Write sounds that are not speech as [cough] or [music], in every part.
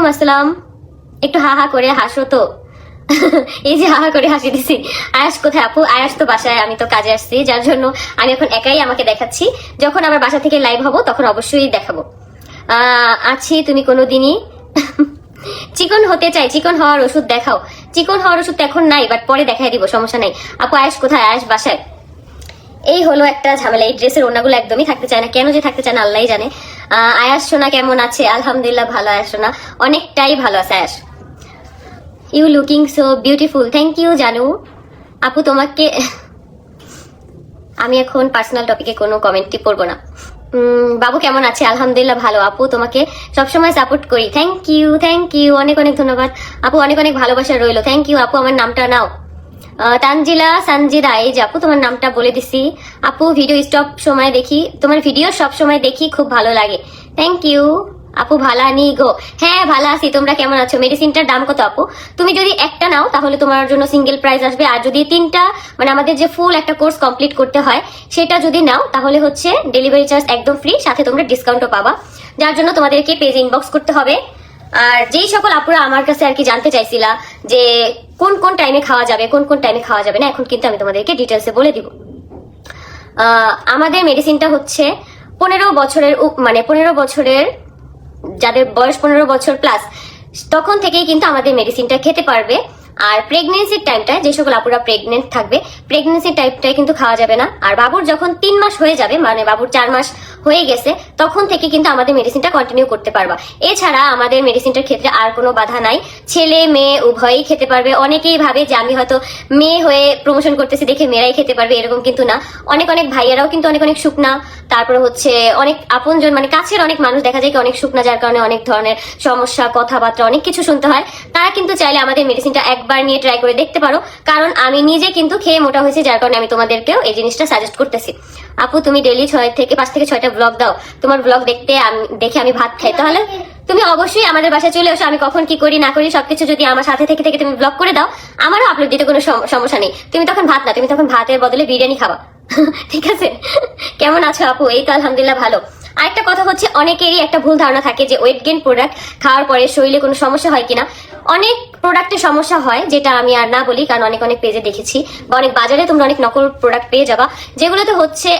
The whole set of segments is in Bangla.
ওয়ালাইকুম আসসালাম। একটু হা হা করে হাসো তো। [laughs] এই যে হা করে হাসি দিছি। আয়াস কোথায় আপু? আয়াস তো বাসায়, আমি তো কাজে আসছি। যার জন্য আমি এখন একাই আমাকে দেখাচ্ছি। যখন আমার বাসা থেকে লাইভ হব, তখন অবশ্যই দেখাবো। আছি তুমি কোনো দিনই। [laughs] চিকন হতে চাই। চিকন হওয়ার ওষুধ দেখাও। চিকন হওয়ার ওষুধ এখন নাই বাট পরে দেখাই দিব, সমস্যা নাই। আপু, আয়াস কোথায়? আয়াস বাসায়। এই হলো একটা ঝামেলা। এই ড্রেসের ওনাগুলো একদমই থাকতে চায় না। কেন যে থাকতে চায় না আল্লাহ জানে। আয়াস, সোনা কেমন আছে? আলহামদুলিল্লাহ ভালো, আয়াস, সোনা। অনেকটাই ভালো আছে, আয়াস। You looking so beautiful thank you জানু। আপু, তোমাকে আমি এখন পার্সোনাল টপিকে কোনো কমেন্টই পড়ব না। বাবু কেমন আছে? আলহামদুলিল্লাহ ভালো। আপু, তোমাকে সবসময় সাপোর্ট করি। থ্যাংক ইউ থ্যাংক ইউ অনেক অনেক ধন্যবাদ। আপু, অনেক অনেক ভালোবাসা রইল। থ্যাংক ইউ আপু, আমার নামটা নাও। তানজিলা, সানজিদা, এই যে আপু, তোমার নামটা বলে দিছি। আপু ভিডিও স্টপ সময় দেখি। তোমার ভিডিও সব সময় দেখি, খুব ভালো লাগে। থ্যাংক ইউ আপু ভালো আনি গো। হ্যাঁ ভালো আছি। তোমরা কেমন আছো? মেডিসিনটার দাম কত, আপু? তুমি যদি একটা নাও, তাহলে তোমার জন্য সিঙ্গেল প্রাইস আসবে। আর যদি তিনটা মানে আমাদের যে ফুল একটা কোর্স কমপ্লিট করতে হয়, সেটা যদি নাও, তাহলে হচ্ছে ডেলিভারি চার্জ একদম ফ্রি সাথে তোমরা ডিসকাউন্টও পাবা। যার জন্য তোমাদেরকে পেজ ইনবক্স করতে হবে। আর যেই সকল আপুরা আমার কাছে আর কি জানতে চাইছিলা যে কোন কোন টাইমে খাওয়া যাবে, কোন কোন টাইমে খাওয়া যাবে না, এখন কিন্তু আমি তোমাদেরকে ডিটেলসে বলে দিব। আমাদের মেডিসিনটা হচ্ছে পনেরো বছরের মানে পনেরো বছরের যাদের বয়স পনেরো বছর প্লাস তখন থেকেই কিন্তু আমাদের মেডিসিনটা খেতে পারবে। আর প্রেগনেন্সির টাইমটা যে সকল আপুরা প্রেগনেন্ট থাকবে প্রেগনেন্সির টাইমটাই কিন্তু খাওয়া যাবে না। আর বাবুর যখন তিন মাস হয়ে যাবে মানে বাবুর চার মাস হয়ে গেছে, তখন থেকে কিন্তু আমাদের মেডিসিনটা কন্টিনিউ করতে পারবা। এছাড়া আমাদের মেডিসিনটার ক্ষেত্রে আর কোনো বাধা নাই। ছেলে, মেয়ে উভয়ই খেতে পারবে। অনেকেই ভাবে যে আমি হয়তো মেয়ে হয়ে প্রমোশন করতেছি দেখে মেয়েরাই খেতে পারবে, এরকম কিন্তু না। অনেক অনেক ভাইয়ারাও কিন্তু অনেক অনেক শুকনা। তারপরে হচ্ছে অনেক আপনজন মানে কাছের অনেক মানুষ দেখা যায় কি অনেক শুকনা, যার কারণে অনেক ধরনের সমস্যা, কথাবার্তা, অনেক কিছু শুনতে হয়। তারা কিন্তু চাইলে আমাদের মেডিসিনটা একবার নিয়ে ট্রাই করে দেখতে পারো। কারণ আমি নিজে কিন্তু খেয়ে মোটা হয়েছি, যার কারণে আমি তোমাদেরকেও এই জিনিসটা সাজেস্ট করতেছি। আপু, তুমি ডেলি ছয় থেকে, পাঁচ থেকে ছয়টা ব্লগ দাও। তোমার ব্লগ দেখতে দেখে আমি ভাত খাই। তাহলে তুমি অবশ্যই আমাদের বাসায় চলে এসো। আমি কখন কি করি, না করি, সবকিছু যদি আমার সাথে থেকে থেকে তুমি ব্লগ করে দাও, আমারও আপলোড দিতে কোনো সম- সমস্যা নেই। তুমি তখন ভাত না, তুমি তখন ভাতের বদলে বিরিয়ানি খাবা। [laughs] ঠিক আছে? কেমন আছো আপু? এই তো আলহামদুলিল্লাহ ভালো। আরেকটা কথা হচ্ছে, অনেকেরই একটা ভুল ধারণা থাকে যে ওয়েট গেন প্রোডাক্ট খাওয়ার পরে শরীরে কোনো সমস্যা হয় কিনা। অনেক প্রোডাক্টের সমস্যা হয়, যেটা আমি আর না বলি, কারণ অনেক অনেক পেজে দেখেছি। বা অনেক বাজারে তোমরা অনেক নকল প্রোডাক্ট পেয়ে যাবা। যেগুলোতে হচ্ছে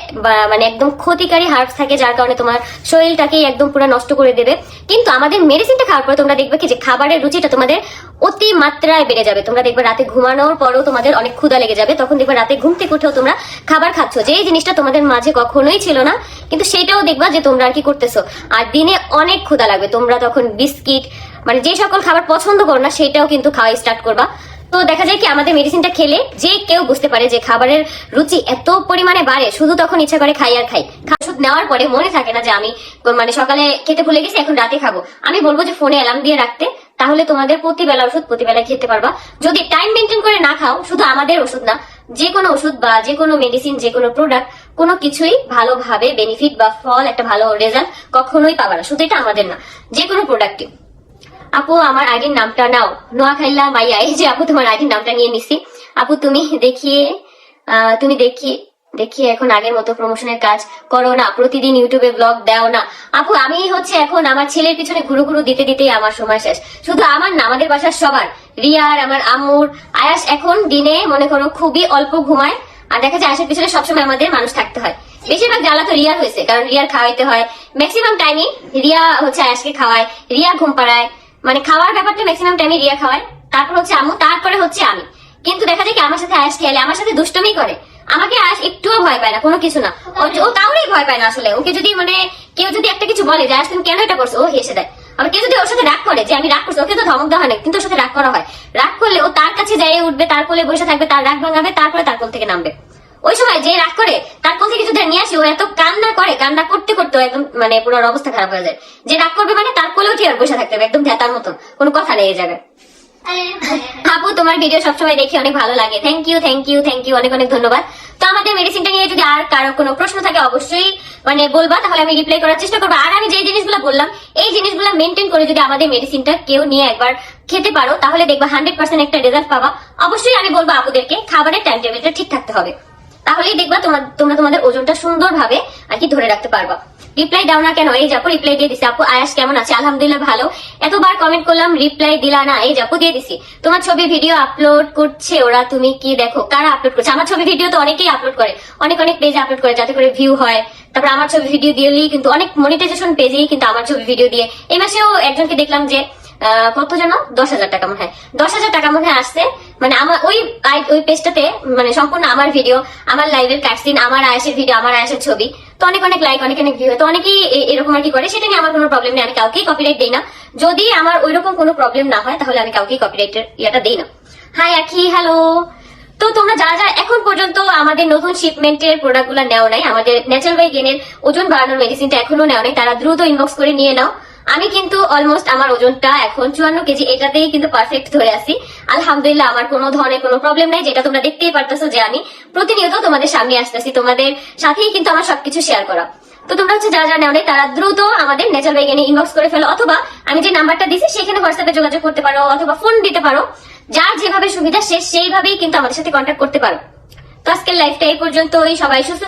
মানে একদম ক্ষতিকারী হার্বস থাকে, যার কারণে তোমার শরীরটাকেই একদম পুরো নষ্ট করে দেবে। কিন্তু আমাদের মেডিসিনটা খাওয়ার পরে তোমরা দেখবে কি, যে খাবারের রুচিটা তোমাদের অতি মাত্রায় বেড়ে যাবে। তোমরা দেখবে রাতে ঘুমানোর পরও তোমাদের অনেক ক্ষুধা লেগে যাবে। তখন দেখবে রাতে ঘুম থেকে উঠেও তোমরা খাবার খাচ্ছ। যে এই জিনিসটা তোমাদের মাঝে কখনোই ছিল না, কিন্তু সেটাও দেখবা যে তোমরা আর কি করতেছো। আর দিনে অনেক ক্ষুধা লাগবে। তোমরা তখন বিস্কিট মানে যে সকল খাবার পছন্দ করো না সেটাও কিন্তু খাওয়া স্টার্ট করবা। তো দেখা যায় কি, আমাদের মেডিসিনটা খেলে যে কেউ বুঝতে পারে যে খাবারের রুচি এত পরিমাণে বাড়ে, শুধু তখন ইচ্ছা করে খাই আর খাই। ওষুধ নেওয়ার পরে মনে থাকে না যে আমি মানে সকালে খেতে ভুলে গেছি, এখন রাতে খাব। আমি বলব যে ফোনে অ্যালার্ম দিয়ে রাখতে, তাহলে তোমাদের প্রতিবেলা ওষুধ প্রতিবেলা খেতে পারবা। যদি টাইম মেনটেন করে না খাও, শুধু আমাদের ওষুধ না, যে কোনো ওষুধ বা যে কোনো মেডিসিন যে কোনো প্রোডাক্ট কোনো কিছুই ভালোভাবে বেনিফিট বা ফল, একটা ভালো রেজাল্ট কখনোই পাবা না। শুধু এটা আমাদের না, যে কোনো প্রোডাক্টে আপু, আমার আইডির নামটা নাও। নোয়াখাইলা মাইয়া এই যে আপু, তোমার আইডির নামটা নিয়ে নিছি। আপু, তুমি দেখিয়ে তুমি দেখিয়ে দেখি এখন আগের মতো প্রমোশনের কাজ করো না। প্রতিদিন ইউটিউবে ব্লগ দাও না। আপু, আমি হচ্ছে এখন আমার ছেলের পিছনে ঘুরু ঘুরু দিতে দিতেই আমার সময় শেষ। শুধু আমার না, আমাদের বাসার সবার। রিয়ার আমার আম্মুর। আয়াস এখন দিনে, মনে করো, খুবই অল্প ঘুমায়। আর দেখা যায় আয়াসের পিছনে সবসময় আমাদের মানুষ থাকতে হয়। বেশিরভাগ জ্বালা তো রিয়ার হয়েছে, কারণ রিয়ার খাওয়াইতে হয়। ম্যাক্সিমাম টাইমই রিয়া হচ্ছে আয়াসকে খাওয়ায়। রিয়া ঘুম পাড়ায়। মানে খাওয়ার ব্যাপারটা ম্যাক্সিমাম টাইমে রিয়া খাওয়ায়। তারপর হচ্ছে আম্মু, তারপরে হচ্ছে আমি। কিন্তু দেখা যায় কি, আমার সাথে আয়াস খেলে আমার সাথে দুষ্টমি করে। আমাকে আয়াস একটুও ভয় পায় না, কোনো কিছু না। ও- কাউরেই ভয় পায় না আসলে। ওকে যদি মানে কেউ যদি একটা কিছু বলে যে, আয়াস, তুমি কেন এটা করছ? ও হেসে দেয়। আবার কেউ যদি ওর সাথে রাগ করে যে, আমি রাগ করছি, ওকে তো ধমক দেওয়া হয় না, কিন্তু ওর সাথে রাগ করা হয়। রাগ করলে ও তার কাছে যাই উঠবে, তার কোলে বসে থাকবে, তার রাগ ভাঙাবে, তারপরে তার কোল থেকে নামবে। ওই সময় যে রাগ করে, তার কোল থেকে যদি নিয়ে আসি, ও এত কান্না করে, কান্না করতে করতে একদম মানে পুরো অবস্থা খারাপ হয়ে যায়। যে রাগ করবে মানে তার কোলে উঠে আর বসে থাকতে হবে, একদম ভেতার মতন। কোনো কথা নেই জায়গায়। আপু, তোমার ভিডিও সবসময় দেখে অনেক ভালো লাগে। Thank you thank you thank you অনেক অনেক ধন্যবাদ। তো আমাদের মেডিসিনটা নিয়ে যদি আর কারও কোনো প্রশ্ন থাকে, অবশ্যই মানে বলবা, তাহলে আমি রিপ্লাই করার চেষ্টা করব। আর আমি যে জিনিসগুলো বললাম, এই জিনিসগুলো মেনটেন করে যদি আমাদের মেডিসিনটা কেউ নিয়ে একবার খেতে পারো, তাহলে দেখবা হান্ড্রেড পার্সেন্ট একটা রেজাল্ট পাবা। অবশ্যই আমি বলব আপুদেরকে, খাবারের টাইম টেবিলটা ঠিক থাকতে হবে। তাহলেই দেখবা তোমার তোমাদের ওজনটা সুন্দরভাবে আর কি ধরে রাখতে পারবা। রিপ্লাই দাও না কেন? এই যাপো রিপ্লাই দিয়ে দিছি। আপু, আয়াস কেমন আছে? আলহামদুলিল্লাহ ভালো। এতবার কমেন্ট করলাম রিপ্লাই দিলা না। এই যাপো দিয়ে দিছি। তোমার ছবি ভিডিও আপলোড করছে ওরা, তুমি কি দেখো? কারা আপলোড করছে? আমার ছবি ভিডিও তো অনেকেই আপলোড করে। অনেক অনেক পেজে আপলোড করে, যাতে করে ভিউ হয়। তারপর আমার ছবি ভিডিও দিয়েই কিন্তু অনেক মনিটাইজেশন পেজেই কিন্তু আমার ছবি ভিডিও দিয়ে। এই মাসেও একজনকে দেখলাম যে কত যেন? দশ হাজার টাকা মনে হয়। দশ হাজার টাকা মনে হয় আসছে। মানে আমার ওই ওই পেজটাতে মানে সম্পূর্ণ আমার ভিডিও আমার লাইভের কাটসিন আমার আয়াসের ভিডিও আমার আয়াসের ছবি। তো অনেক অনেক লাইক অনেক অনেক ভিউ তো অনেকেই এরকম আর কি করে। সেটা নিয়ে আমার কোনো প্রবলেম নেই। আমি কাউকেই কপিরাইট দিই না। যদি আমার ওইরকম কোনো প্রবলেম না হয়, তাহলে আমি কাউকেই কপিরাইটের ইয়েটা দিই না। হাই আখি হ্যালো তো তোমরা যারা যারা এখন পর্যন্ত আমাদের নতুন শিপমেন্টের প্রোডাক্টগুলো নেও নাই, আমাদের ন্যাচারাল বাই গেনের ওজন বাড়ানোর মেডিসিনটা এখনও নেও নাই, তারা দ্রুত ইনবক্স করে নিয়ে নাও। আমি কিন্তু অলমোস্ট আমার ওজনটা এখন চুয়ান্ন কেজি এটাতেই কিন্তু পারফেক্ট ধরে আছি। আলহামদুলিল্লাহ, আমার কোনো ধরনের কোনো প্রবলেম নাই, যেটা তোমরা দেখতেই পারতেছো যে আমি প্রতিনিয়ত তোমাদের সামনে আসতেছি, তোমাদের সাথেই কিন্তু আমার সবকিছু শেয়ার করা। তো তোমরা হচ্ছে যারা নেও নাই তারা দ্রুত আমাদের ন্যাচারাল বাই ইনবক্স করে ফেলো, অথবা আমি যে নাম্বারটা দিছি সেখানে হোয়াটসঅ্যাপে যোগাযোগ করতে পারো, অথবা ফোন দিতে পারো। যার যেভাবে সুবিধা, সে সেইভাবেই কিন্তু আমাদের সাথে কন্ট্যাক্ট করতে পারো। তো আজকের লাইফটা এই পর্যন্তই, সবাই সুস্থ